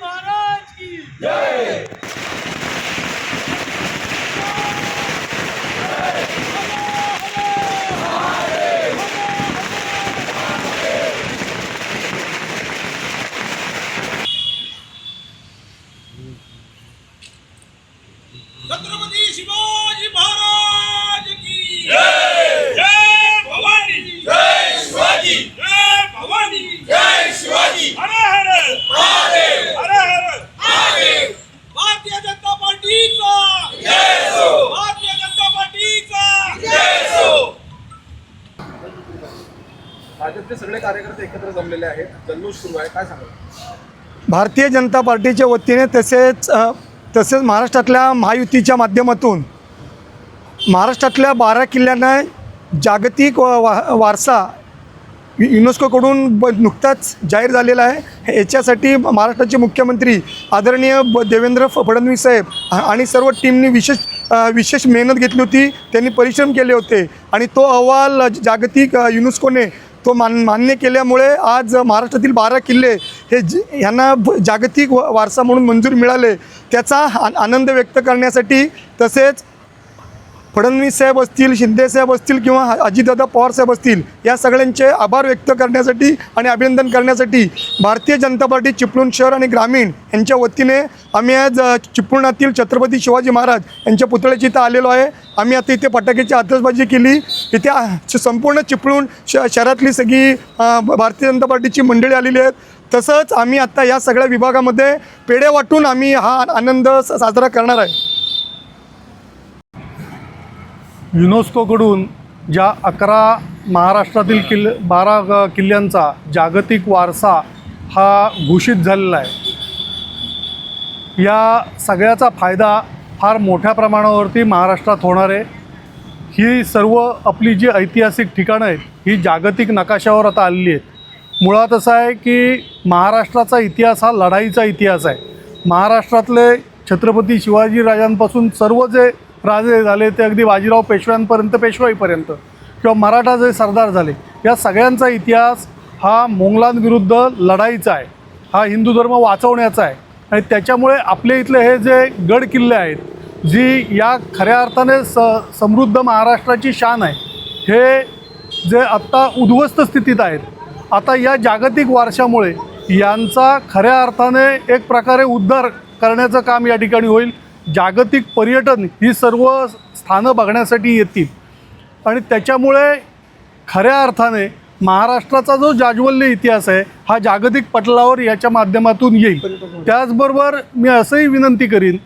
महाराज की छत्रपती शिवाजी महाराज की जय भवानी जय शिवाजी जय भवानी जय शिवाजी हर हर हर हर भारतीय जनता पार्टीचा भारतीय जनता पार्टीचा भाजपचे सगळे कार्यकर्ते एकत्र जमलेले आहेत. जल्लोष सुरू आहे. काय सांगा भारतीय जनता पार्टीच्या वतीने तसेच तसेच महाराष्ट्रातल्या महायुतीच्या माध्यमातून महाराष्ट्रातल्या बारा किल्ल्यांना जागतिक वा वारसा युनेस्कोकडून ब नुकताच जाहीर झालेला आहे. याच्यासाठी महाराष्ट्राचे मुख्यमंत्री आदरणीय ब देवेंद्र फ फडणवीस साहेब आणि सर्व टीमनी विशेष विशेष मेहनत घेतली होती. त्यांनी परिश्रम केले होते. आणि तो अहवाल जागतिक युनेस्कोने तो मान मान्य केल्यामुळे आज महाराष्ट्रातील बारा किल्ले हे ज ह्यांना जागतिक व- वारसा म्हणून मंजूर मिळाले. त्याचा आनंद व्यक्त करण्यासाठी तसेच फडणवीस साहेब असतील शिंदे साहेब असतील किंवा अजितदादा पवार साहेब असतील या सगळ्यांचे आभार व्यक्त करण्यासाठी आणि अभिनंदन करण्यासाठी भारतीय जनता पार्टी चिपळूण शहर आणि ग्रामीण यांच्या वतीने आम्ही आज चिपळूणातील छत्रपती शिवाजी महाराज यांच्या पुतळ्याची इथं आलेलो आहे. आम्ही आता इथे फटाक्याची आतषबाजी केली. इथे संपूर्ण चिपळूण श शहरातली सगळी भारतीय जनता पार्टीची मंडळी आलेली आहेत. तसंच आम्ही आत्ता या सगळ्या विभागामध्ये पेढे वाटून आम्ही हा आनंद स- साजरा करणार आहे. युनेस्कोकडून ज्या अकरा महाराष्ट्रातील किल्ले बारा किल्ल्यांचा जागतिक वारसा हा घोषित झालेला आहे. या सगळ्याचा फायदा फार मोठ्या प्रमाणावरती महाराष्ट्रात होणार आहे. ही सर्व आपली जी ऐतिहासिक ठिकाणं आहेत ही जागतिक नकाशावर आता आलेली आहेत. मुळात असं आहे की महाराष्ट्राचा इतिहास हा लढाईचा इतिहास आहे. महाराष्ट्रातले छत्रपती शिवाजी राजांपासून सर्व जे राजे झाले ते अगदी बाजीराव पेशव्यांपर्यंत पेशवाईपर्यंत किंवा मराठा जे सरदार झाले या सगळ्यांचा इतिहास हा मोंगलांविरुद्ध लढाईचा आहे. हा हिंदू धर्म वाचवण्याचा आहे. आणि त्याच्यामुळे आपले इथले हे जे गड किल्ले आहेत जी या खऱ्या अर्थाने स समृद्ध महाराष्ट्राची शान आहे हे जे आत्ता उद्ध्वस्त स्थितीत आहेत आता या जागतिक वारशामुळे यांचा खऱ्या अर्थाने एक प्रकारे उद्धार करण्याचं काम या ठिकाणी होईल. जागतिक पर्यटन ही सर्व स्थानं बघण्यासाठी येतील. आणि त्याच्यामुळे खऱ्या अर्थाने महाराष्ट्राचा जो जाज्वल्य इतिहास आहे हा जागतिक पटलावर याच्या माध्यमातून येईल. त्याचबरोबर मी असंही विनंती करीन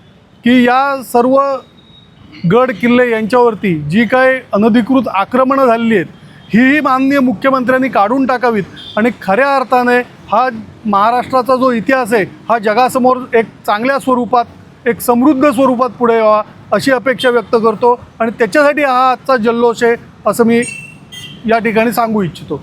की या सर्व गड किल्ले यांच्यावरती जी काय अनधिकृत आक्रमणं झालेली आहेत हीही माननीय मुख्यमंत्र्यांनी काढून टाकावीत. आणि खऱ्या अर्थाने हा महाराष्ट्राचा जो इतिहास आहे हा जगासमोर एक चांगल्या स्वरूपात एक समृद्ध स्वरूपात पुढे यावा अशी अपेक्षा व्यक्त करतो. आणि त्याच्यासाठी हा आजचा जल्लोष आहे असं मी या ठिकाणी सांगू इच्छितो.